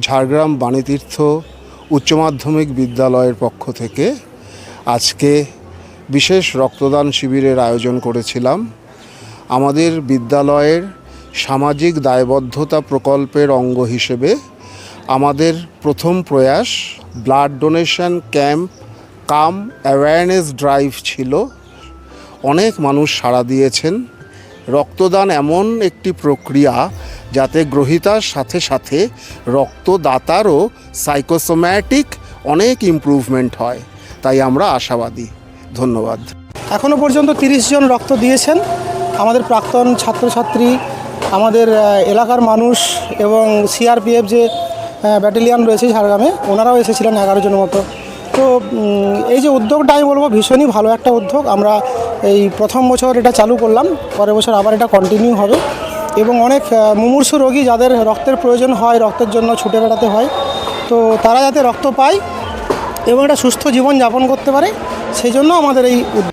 ঝাড়গ্রাম বাণীতীর্থ উচ্চ মাধ্যমিক বিদ্যালয়ের পক্ষ থেকে আজকে বিশেষ রক্তদান শিবিরের আয়োজন করেছিলাম। আমাদের বিদ্যালয়ের সামাজিক দায়বদ্ধতা প্রকল্পের অঙ্গ হিসেবে আমাদের প্রথম প্রয়াস blood donation camp cum awareness drive ছিল। অনেক মানুষ সাড়া দিয়েছেন। রক্তদান এমন একটি প্রক্রিয়া যাতে গ্রহিতার সাথে সাথে রক্তদাতারও সাইকোসোম্যাটিক অনেক ইমপ্রুভমেন্ট হয়। তাই আমরা আশাবাদী। ধন্যবাদ। এখনও পর্যন্ত তিরিশ জন রক্ত দিয়েছেন। আমাদের প্রাক্তন ছাত্রছাত্রী, আমাদের এলাকার মানুষ এবং সিআরপিএফ যে ব্যাটালিয়ান রয়েছে ঝাড়গ্রামে, ওনারাও এসেছিলেন এগারো জনের মতো। তো এই যে উদ্যোগটা আমি বলব, ভীষণই ভালো একটা উদ্যোগ। আমরা এই প্রথম বছর এটা চালু করলাম, পরের বছর আবার এটা কন্টিনিউ হবে। এবং অনেক মুমূর্ষ রোগী যাদের রক্তের প্রয়োজন হয়, রক্তের জন্য ছুটে বেড়াতে হয়। তো তারা যাতে রক্ত পায় এবং একটা সুস্থ জীবন যাপন করতে পারে, সেই জন্য আমাদের এই